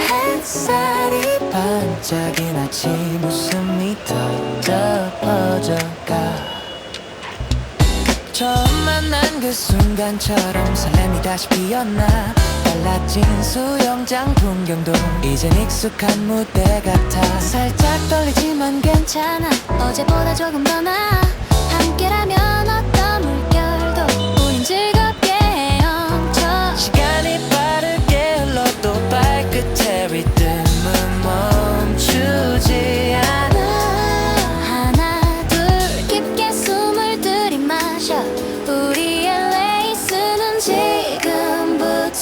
햇살이 반짝인 아침 웃음이 터져 퍼져가 처음 만난 그 순간처럼 설렘이 다시 피었나 달라진 수영장 풍경도 이젠 익숙한 무대 같아. 살짝 떨리지만 괜찮아. 어제보다 조금 더 나아. 함께라면 어떤 물결도 우린 즐겁게 헤엄쳐. 시간이 빠르게 흘러도 발끝에 리듬은 멈추지 않아. 하나 둘 깊게 숨을 들이마셔. 우리의 레이스는 지금부터야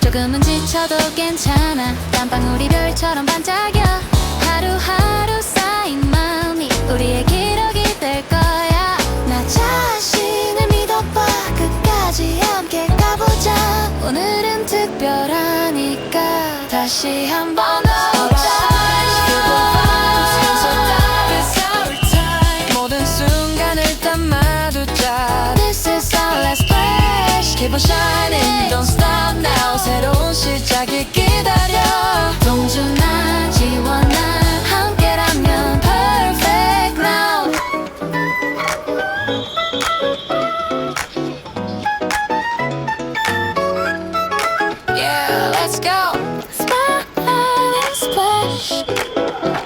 조금은 지쳐도 괜찮아 땀방울이 별처럼 반짝여 하루하루 특별하니까 다시 한번 Let's go. Smile and splash.